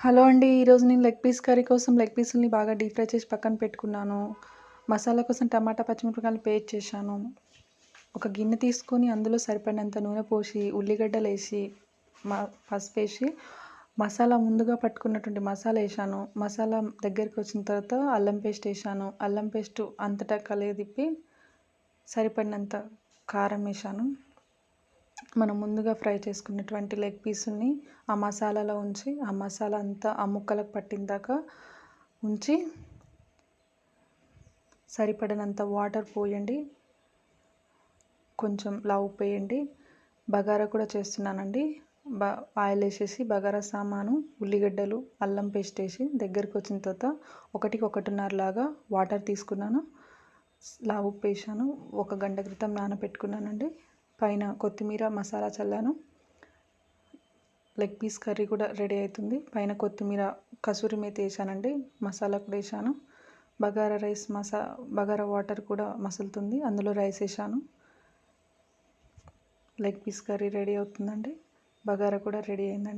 Hello అండి ఈరోజు నేను లెగ్ పీస్ కర్రీ కోసం లెగ్ పీసుల్ని బాగా డీప్ ఫ్రై చేసి పక్కన పెట్టుకున్నాను. మసాలా కోసం టమాటా పచ్చిమిరపకాయలు పేస్ట్ చేశాను. ఒక గిన్నె తీసుకొని అందులో సరిపడినంత నూనె పోసి ఉల్లిగడ్డలు వేసి పసుపు వేసి మసాలా ముందుగా పట్టుకున్నటువంటి మసాలా వేసాను మసాలా దగ్గరికి వచ్చిన తర్వాత అల్లం పేస్ట్ వేసాను అల్లం పేస్ట్ అంతటా కలిగి తిప్పి సరిపడినంత కారం వేసాను మనం ముందుగా ఫ్రై చేసుకున్నటువంటి లెగ్ పీసుని ఆ మసాలాలో ఉంచి ఆ మసాలా అంతా ఆ ముక్కలకు పట్టిన దాకా ఉంచి సరిపడినంత వాటర్ పోయండి. కొంచెం లవ్ పోయండి. బగారా కూడా చేస్తున్నానండి. బ ఆయిల్ వేసేసి బగారా సామాను ఉల్లిగడ్డలు అల్లం పేస్ట్ వేసి దగ్గరికి వచ్చిన తర్వాత ఒకటికి ఒకటిన్నర లాగా వాటర్ తీసుకున్నాను. లావు పేసాను. వేసాను ఒక గంట క్రితం నానబెట్టుకున్నానండి. పైన కొత్తిమీర మసాలా చల్లాను. లెగ్ పీస్ కర్రీ కూడా రెడీ అవుతుంది పైన కొత్తిమీర కసూరి మేతి వేసానండి. మసాలా కూడా వేసాను. బగారా రైస్ మసా బగారా వాటర్ కూడా మసులుతుంది. అందులో రైస్ వేసాను. లెగ్ పీస్ కర్రీ రెడీ అవుతుందండి. బగారా కూడా రెడీ అయిందండి.